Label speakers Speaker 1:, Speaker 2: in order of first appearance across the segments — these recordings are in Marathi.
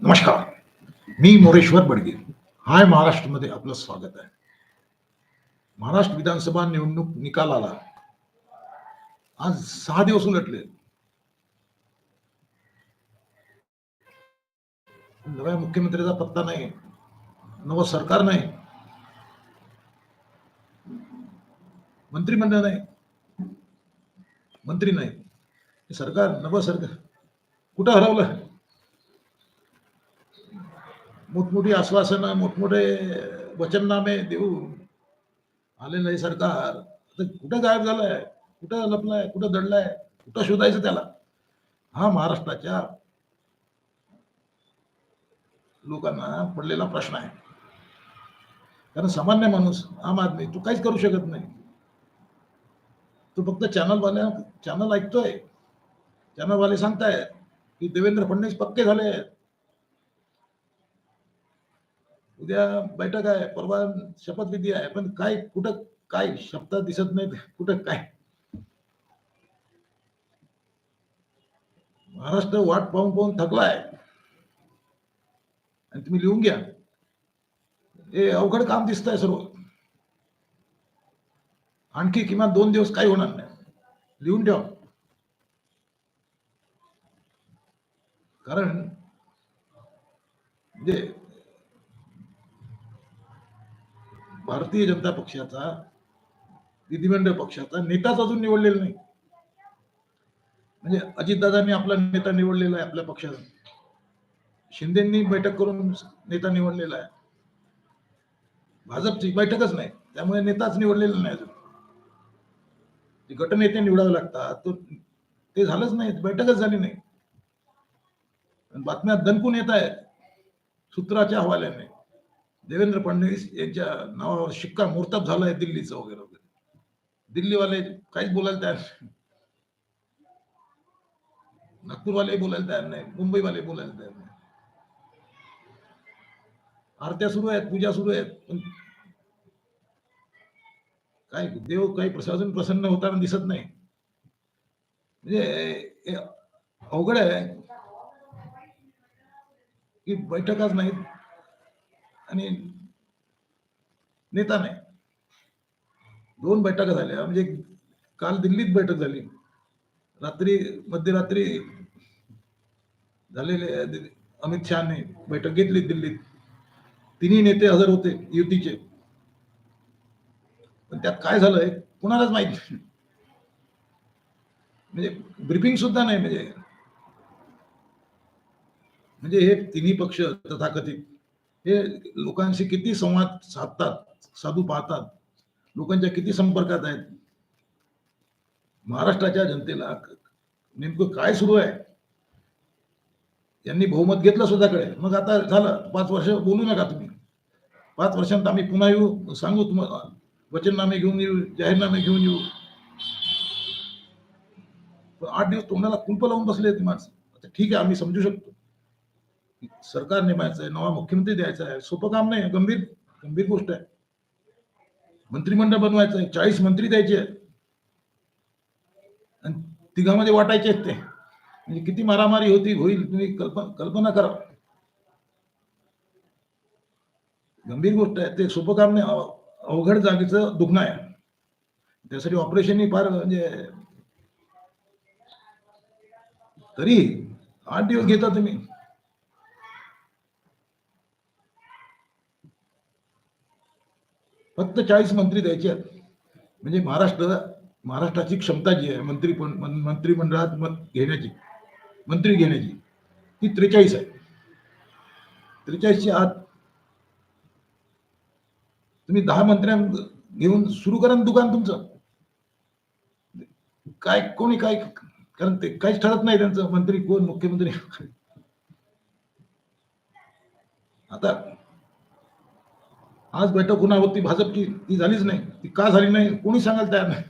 Speaker 1: नमस्कार. मी मोरेश्वर बडगे. हाय महाराष्ट्रमध्ये आपलं स्वागत आहे. महाराष्ट्र विधानसभा निवडणूक निकाल आला आज सहा दिवस उलटले. नव्या मुख्यमंत्र्याचा पत्ता नाही नवं सरकार नाही मंत्रिमंडळ नाही मंत्री नाही. सरकार नवं सरकार कुठं हरवलं? मोठमोठी आश्वासनं मोठमोठे वचननामे देऊन आलेलं हे सरकार. आता कुठं गायब झालंय? कुठं लपलाय? कुठं दडलाय? कुठं शोधायचं त्याला? हा महाराष्ट्राच्या लोकांना पडलेला प्रश्न आहे. कारण सामान्य माणूस आम आदमी तू काहीच करू शकत नाही. तू फक्त चॅनलवाल्या चॅनल ऐकतोय. चॅनलवाले सांगताय की देवेंद्र फडणवीस पक्के झाले आहेत उद्या बैठक आहे परवा शपथविधी आहे पण काय कुठं काय शब्द दिसत नाहीत कुठं काय? महाराष्ट्र वाट पाहून पाहून थकलाय. आणि तुम्ही लिहून घ्या. हे अवघड काम दिसतंय सर्व. आणखी किमान दोन दिवस काही होणार नाही. लिहून ठेवा. कारण म्हणजे भारतीय जनता पक्षाचा विधिमंडळ पक्षाचा नेताच अजून निवडलेला नाही. म्हणजे अजितदादांनी आपला नेता निवडलेला आहे आपल्या पक्षाचा. शिंदेनी बैठक करून नेता निवडलेला आहे. भाजपची बैठकच नाही. त्यामुळे नेताच निवडलेला नाही अजून. जे गटनेते निवडावे लागतात तो ते झालंच नाही. बैठकच झाली नाही. बातम्या दणकून येत आहेत. सूत्राच्या हवाल्याने. देवेंद्र फडणवीस यांच्या नावावर शिक्का मोर्तब झालाय दिल्लीचा वगैरे वगैरे. दिल्लीवाले काहीच बोलायला तयार नाही. नागपूरवाले बोलायला तयार नाही मुंबईवाले बोलायला तयार नाही. आरत्या सुरू आहेत पूजा सुरू आहेत पण काय देव काही प्रशासन प्रसन्न होताना दिसत नाही. म्हणजे अवघड आहे की बैठकाच नाहीत. आणि नेता नाही दोन बैठका झाल्या. म्हणजे काल दिल्लीत बैठक झाली. रात्री मध्यरात्री झालेले अमित शहाने बैठक घेतली दिल्लीत. तिन्ही नेते हजर होते युतीचे. पण त्यात काय झालंय कुणालाच माहीत नाही. म्हणजे ब्रिफिंग सुद्धा नाही म्हणजे. म्हणजे हे तिन्ही पक्ष तथाकथित. हे लोकांशी किती संवाद साधतात साधू पाहतात लोकांच्या किती संपर्कात आहेत? महाराष्ट्राच्या जनतेला नेमकं काय सुरू आहे? यांनी बहुमत घेतलं स्वतःकडे. मग आता झालं पाच वर्ष बोलू नका तुम्ही. पाच वर्षांत आम्ही पुन्हा येऊ सांगू तुम्हाला वचननामे घेऊन येऊ जाहीरनामे घेऊन येऊ. आठ दिवस तोंडाला कुंप लावून बसले ती माणसं. आता ठीक आहे आम्ही समजू शकतो. सरकार नेमायचं आहे नवा मुख्यमंत्री द्यायचा आहे. सोपं काम नाही गंभीर गंभीर गोष्ट आहे. मंत्रिमंडळ बनवायचं आहे चाळीस मंत्री द्यायचे आहेत. आणि तिघामध्ये वाटायचे आहेत ते. म्हणजे किती मारामारी होती होईल तुम्ही कल्पना कल्पना करा. गंभीर गोष्ट आहे ते सोपं काम नाही अवघड जागेचं दुखणं आहे. त्यासाठी ऑपरेशन फार म्हणजे तरी आठ दिवस घेता तुम्ही. फक्त चाळीस मंत्री द्यायचे आहेत. म्हणजे महाराष्ट्र महाराष्ट्राची क्षमता जी आहे मंत्री मंत्रिमंडळात मत घेण्याची मंत्री घेण्याची ती त्रेचाळीस आहे. त्रेचाळीसच्या आत तुम्ही दहा मंत्र्यां घेऊन सुरू करा दुकान तुमचं. काय कोणी काय कारण ते काहीच ठरत नाही त्यांचं मंत्री कोण मुख्यमंत्री. आता आज बैठक होणार होती भाजपची. ती झालीच नाही. ती का झाली नाही कोणी सांगायला तयार नाही.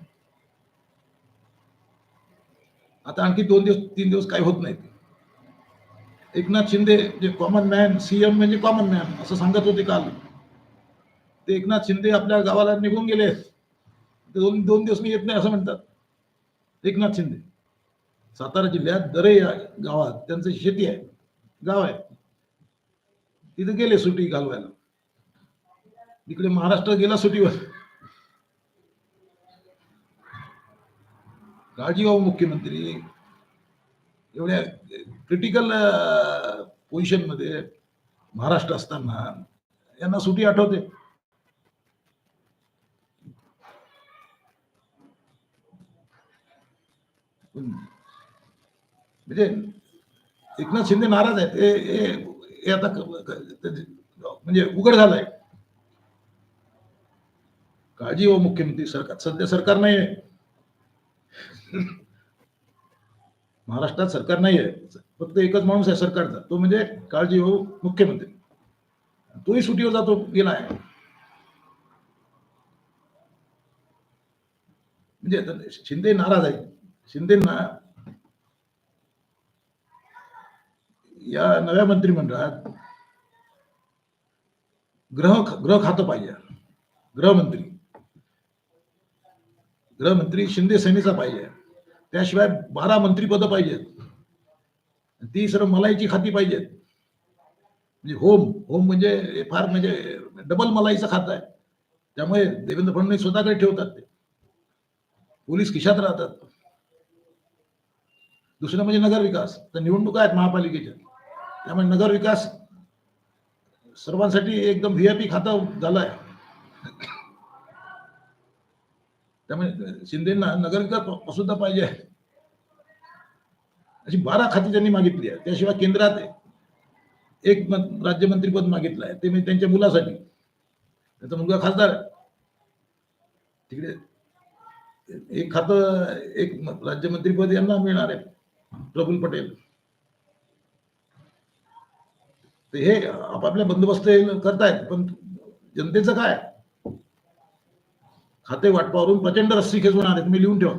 Speaker 1: आता आणखी दोन दिवस तीन दिवस काही होत नाही. एकनाथ शिंदे जे कॉमन मॅन सीएम म्हणजे कॉमन मॅन असं सांगत होते काल. ते एकनाथ शिंदे आपल्या गावाला निघून गेले. ते दोन दोन दिवस मी येत नाही असं म्हणतात. एकनाथ शिंदे. सातारा जिल्ह्यात दरे या गावात त्यांचं शेती आहे. गाव आहे. तिथे गेले सुट्टी घालवायला. इकडे महाराष्ट्र गेला सुट्टीवर काळजीभाऊ मुख्यमंत्री एवढ्या क्रिटिकल पोझिशनमध्ये महाराष्ट्र असताना यांना सुट्टी आठवते. म्हणजे एकनाथ शिंदे नाराज आहेत. हे आता म्हणजे उघड झालंय. काळजी हो मुख्यमंत्री सरकार. सध्या सरकार नाही आहे महाराष्ट्रात सरकार नाही आहे फक्त एकच माणूस आहे सरकारचा. तो म्हणजे काळजी हो मुख्यमंत्री. तोही सुटीवर जातो गेला आहे. म्हणजे शिंदे नाराज आहे. शिंदेना या नव्या मंत्रिमंडळात ग्रह ग्रह खातं पाहिजे. गृहमंत्री. गृहमंत्री शिंदे सेनेचा पाहिजे. त्याशिवाय बारा मंत्रीपद पाहिजेत. ती सर्व मलाईची खाती पाहिजेत. म्हणजे होम होम म्हणजे फार म्हणजे डबल मलाईचं खातं आहे. त्यामुळे देवेंद्र फडणवीस स्वतःकडे ठेवतात ते. पोलीस खिशात राहतात. दुसरं म्हणजे नगर विकास. तर निवडणुका आहेत महापालिकेच्या. त्यामुळे नगर विकास सर्वांसाठी एकदम व्हीआयपी खातं झालं आहे. त्यामुळे शिंदेना नगरकर सुद्धा पाहिजे अशी बारा खाती त्यांनी मागितली आहे त्याशिवाय केंद्रात एक राज्यमंत्रीपद मागितलं आहे. ते म्हणजे त्यांच्या मुलासाठी. त्याचा मुलगा खासदार आहे. तिकडे एक खातं एक राज्यमंत्रीपद यांना मिळणार आहे. प्रफुल पटेल. हे आपापल्या बंदोबस्त करतायत पण जनतेचं काय? खाते वाटपावरून प्रचंड रस्सी खेचून आले तुम्ही लिहून ठेवा.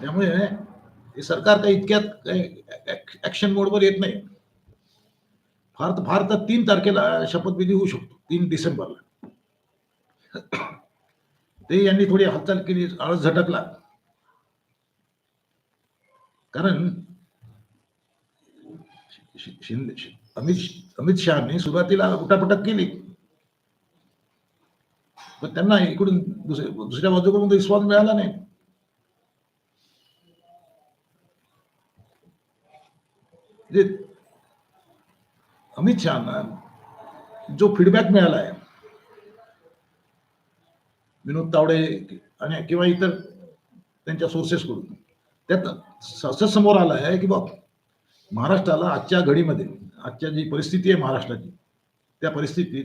Speaker 1: त्यामुळे हे सरकार काही इतक्यात काही ऍक्शन मोडवर येत नाही. फार फार तर तीन तारखेला शपथविधी होऊ शकतो. तीन डिसेंबरला. ते यांनी थोडी हालचाल केली आळस झटकला. कारण शिंदे अमित अमित शहानी सुरुवातीला उठापटक केली. पण त्यांना इकडून दुसऱ्या दुसऱ्या बाजूकडून रिस्पॉन्स मिळाला नाही. म्हणजे अमित शहाना जो फीडबॅक मिळाला आहे विनोद तावडे आणि किंवा इतर त्यांच्या सोर्सेसकडून त्यात असं समोर आलं आहे की बा महाराष्ट्राला आजच्या घडीमध्ये आजच्या जी परिस्थिती आहे महाराष्ट्राची त्या परिस्थितीत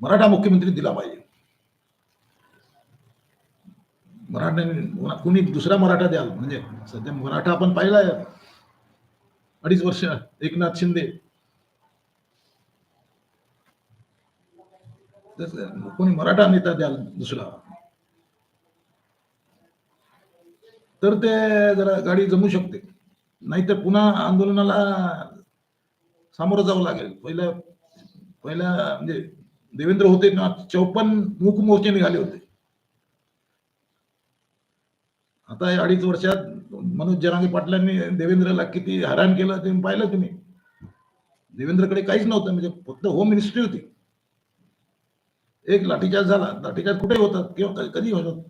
Speaker 1: मराठा मुख्यमंत्री दिला पाहिजे. मराठा कुणी दुसरा मराठा द्याल म्हणजे सध्या मराठा आपण पाहिला अडीच वर्ष एकनाथ शिंदे. कोणी मराठा नेता द्याल दुसरा? तर ते जरा गाडी जमू शकते. नाहीतर पुन्हा आंदोलनाला सामोरं जावं लागेल. पहिल्या पहिल्या म्हणजे देवेंद्र होते ना चौपन्न मूक मोर्चे निघाले होते. आता या अडीच वर्षात मनोज जरांगे पाटलांनी देवेंद्रला किती हैराण केलं ते पाहिलं तुम्ही. देवेंद्रकडे काहीच नव्हतं म्हणजे फक्त होम मिनिस्ट्री होती. एक लाठीचार्ज झाला लाठीचार्ज कुठे होतात किंवा कधी होतात.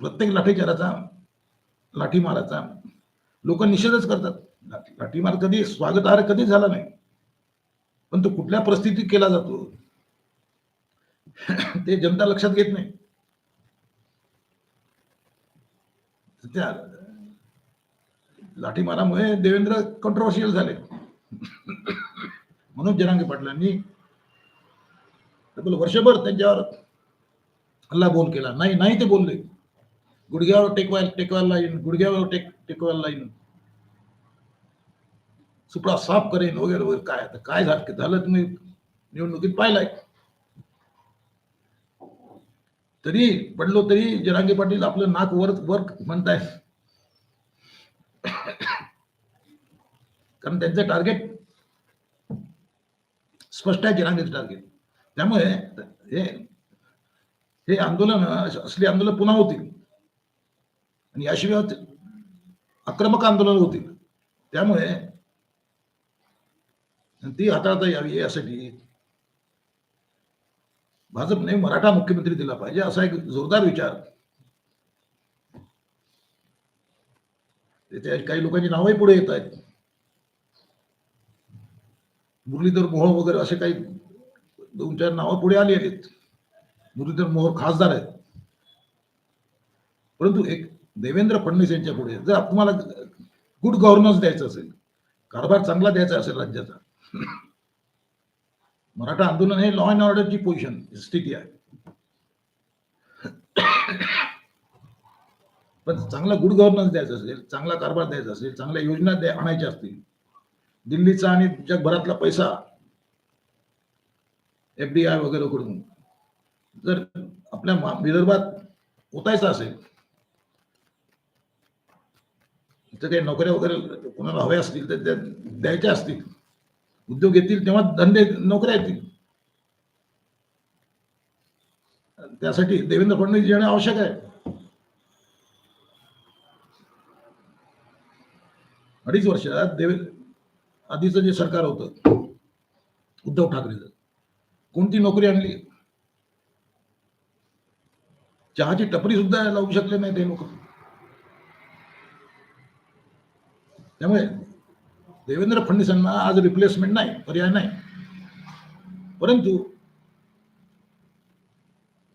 Speaker 1: प्रत्येक लाठीचाराचा लाठीमाराचा लोक निषेधच करतात. लाठीमार कधी स्वागतार कधी झाला नाही. पण तो कुठल्या परिस्थितीत केला जातो? ते जनता लक्षात घेत नाही. त्या लाठीमारामुळे देवेंद्र कंट्रोवर्शियल झाले. म्हणून जरांगे पाटलांनी तब्बल वर्षभर त्यांच्यावर हल्ला बोल केला. नाही नाही ते बोलले. गुडघ्यावर टेकवायला टेकवायला येईन गुडघ्यावर टेक टेकवायला येईन सुपडा साफ करेन वगैरे वगैरे. काय आता काय झालं? झालं तुम्ही निवडणुकीत पाहिलाय. तरी पडलो तरी जरांगे पाटील आपलं नाक वर वर म्हणताय कारण त्यांचं टार्गेट स्पष्ट आहे जरांगेचं टार्गेट त्यामुळे हे हे आंदोलन असली आंदोलन पुन्हा होतील. आणि याशिवाय आक्रमक आंदोलन होतील. त्यामुळे ती हाताळता यावी यासाठी भाजपने मराठा मुख्यमंत्री दिला पाहिजे असा एक जोरदार विचार. तेथे काही लोकांची नावही पुढे येत आहेत. मुरलीधर मोहोळ वगैरे असे काही दोन चार नावं पुढे आली आहेत. मुरलीधर मोहोळ खासदार आहेत. परंतु एक देवेंद्र फडणवीस यांच्या पुढे जर तुम्हाला गुड गव्हर्नन्स द्यायचं असेल कारभार चांगला द्यायचा असेल राज्याचा मराठा आंदोलन हे लॉ अँड ऑर्डरची पोझिशन स्थिती आहे. पण चांगला गुड गव्हर्नन्स द्यायचा असेल चांगला कारभार द्यायचा असेल चांगल्या योजना आणायच्या असतील दिल्लीचा आणि जगभरातला पैसा एफडीआय वगैरे करून जर आपल्या विदर्भात ओतायचा असेल तर काही नोकऱ्या वगैरे कोणाला हव्या असतील तर त्या द्यायच्या असतील. उद्योग येतील तेव्हा धंदे नोकऱ्या येतील. त्यासाठी देवेंद्र फडणवीस येणं आवश्यक आहे. अडीच वर्षात देवे आधीचं जे सरकार होतं उद्धव ठाकरेचं कोणती नोकरी आणली? चहाची टपरी सुद्धा लावू शकले नाही ते लोक. त्यामुळे देवेंद्र फडणवीसांना आज रिप्लेसमेंट नाही पर्याय नाही. परंतु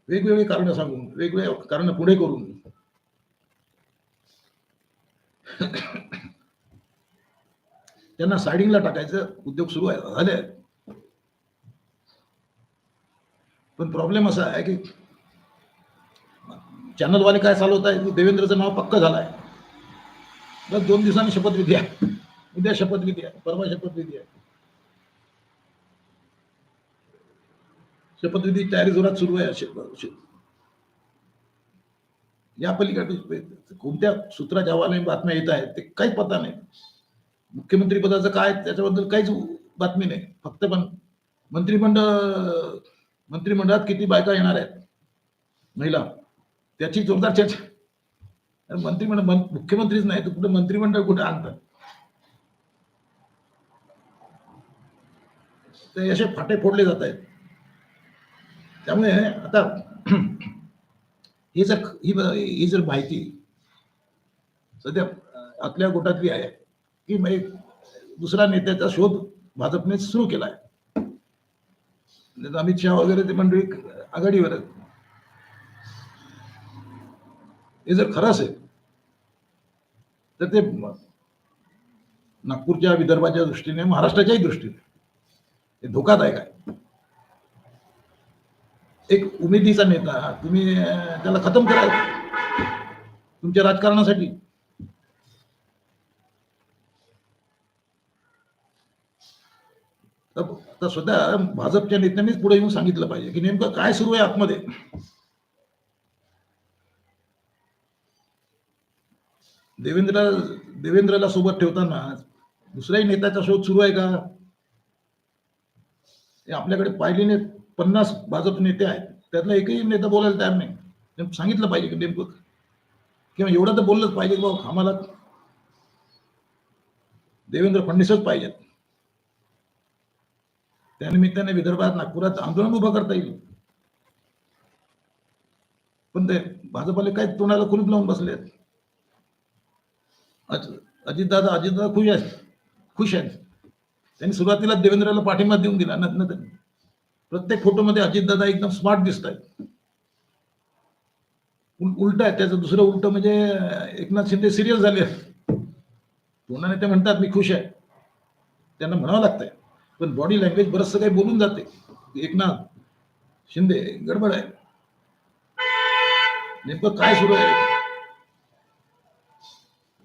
Speaker 1: वेगवेगळी कारण सांगून वेगवेगळे कारण पुढे करून त्यांना सायडिंगला टाकायचं उद्योग सुरू आहे झाले. पण प्रॉब्लेम असा आहे की चॅनलवाले काय चालवत आहे देवेंद्रचं नाव पक्क झालंय. बस दोन दिवसांनी शपथविधी आहे. उद्या शपथविधी आहे परवा शपथविधी आहे. शपथविधी तयारी जोरात सुरू आहे या पलीकडे कोणत्या सूत्राच्या हवाले बातम्या येत आहेत ते काही पता नाही. मुख्यमंत्री पदाचं काय त्याच्याबद्दल काहीच बातमी नाही. फक्त पण मंत्रिमंडळ मंत्रिमंडळात किती बायका येणार आहेत? महिला. त्याची जोरदार चर्चा. मंत्रिमंडळ मुख्यमंत्रीच नाही तर कुठे मंत्रिमंडळ कुठे आणतात? ते असे फाटे फोडले जात आहेत. त्यामुळे आता ही जर ही ही जर माहिती सध्या आपल्या गोटातली आहे की एक दुसरा नेत्याचा शोध भाजपने सुरू केला आहे. अमित शहा वगैरे ते मंडळी आघाडीवर आहेत. हे जर खरं असेल तर ते नागपूरच्या विदर्भाच्या दृष्टीने महाराष्ट्राच्याही दृष्टीने हे धोकादायक आहे. एक उमेदीचा नेता तुम्ही त्याला खतम करा. तुमच्या राजकारणासाठी. तर स्वतः भाजपच्या नेत्यांनीच पुढे येऊन सांगितलं पाहिजे की नेमकं काय सुरू आहे आतमध्ये. देवेंद्र देवेंद्रला सोबत ठेवताना दुसऱ्याही नेत्याचा शोध सुरू आहे का? आपल्याकडे पाहिलेले पन्नास भाजप नेते आहेत. त्यातला एकही नेता बोलायला तयार नाही. सांगितलं पाहिजे की नेमकं. किंवा एवढं तर बोललंच पाहिजे की बाबा आम्हाला देवेंद्र फडणवीसच पाहिजेत. त्यानिमित्ताने विदर्भात नागपुरात आंदोलन उभं करता येईल. पण ते भाजपाले काय तोंडाला कुलूप लावून बसले अजितदादा अजितदादा खुश आहेत. खुश आहेत. त्यांनी सुरुवातीला देवेंद्रला पाठिंबा देऊन दिला. नंतर प्रत्येक फोटोमध्ये अजितदादा एकदम स्मार्ट दिसत आहेत उलट आहे. त्याचं दुसरं उलट म्हणजे एकनाथ शिंदे सिरियस झाले तोंडाने ते म्हणतात मी खुश आहे. त्यांना म्हणावं लागतंय. पण बॉडी लँग्वेज बरचसं काही बोलून जाते. एकनाथ शिंदे गडबड आहे. नेमकं काय सुरू आहे?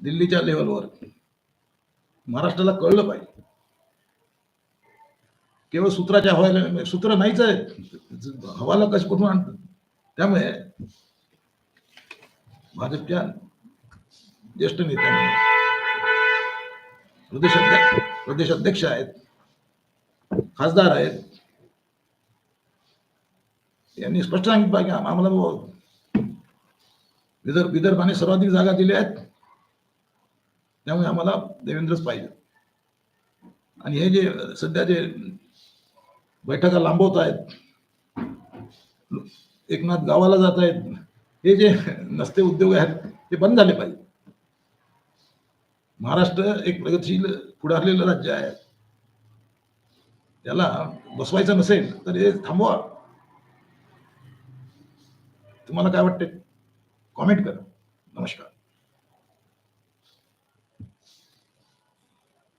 Speaker 1: दिल्लीच्या लेवलवर महाराष्ट्राला कळलं पाहिजे. केवळ सूत्राच्या हवायला सूत्र नाहीच आहे. हवाला कशी कुठून आणतात त्यामुळे भाजपच्या ज्येष्ठ नेत्यांनी प्रदेशाध्यक्ष प्रदेशाध्यक्ष आहेत खासदार आहेत यांनी स्पष्ट सांगितलं पाहिजे आम्हाला विदर्भ विदर्भाने सर्वाधिक जागा दिल्या आहेत. त्यामुळे आम्हाला देवेंद्रच पाहिजे. आणि हे जे सध्या जे बैठका लांबवत आहेत एकनाथ गावाला जात आहेत हे जे नसते उद्योग आहेत ते बंद झाले पाहिजे. महाराष्ट्र एक प्रगतशील पुढारलेलं राज्य आहे. त्याला बसवायचं नसेल तर हे थांबवा. तुम्हाला काय वाटते? कॉमेंट करा. नमस्कार.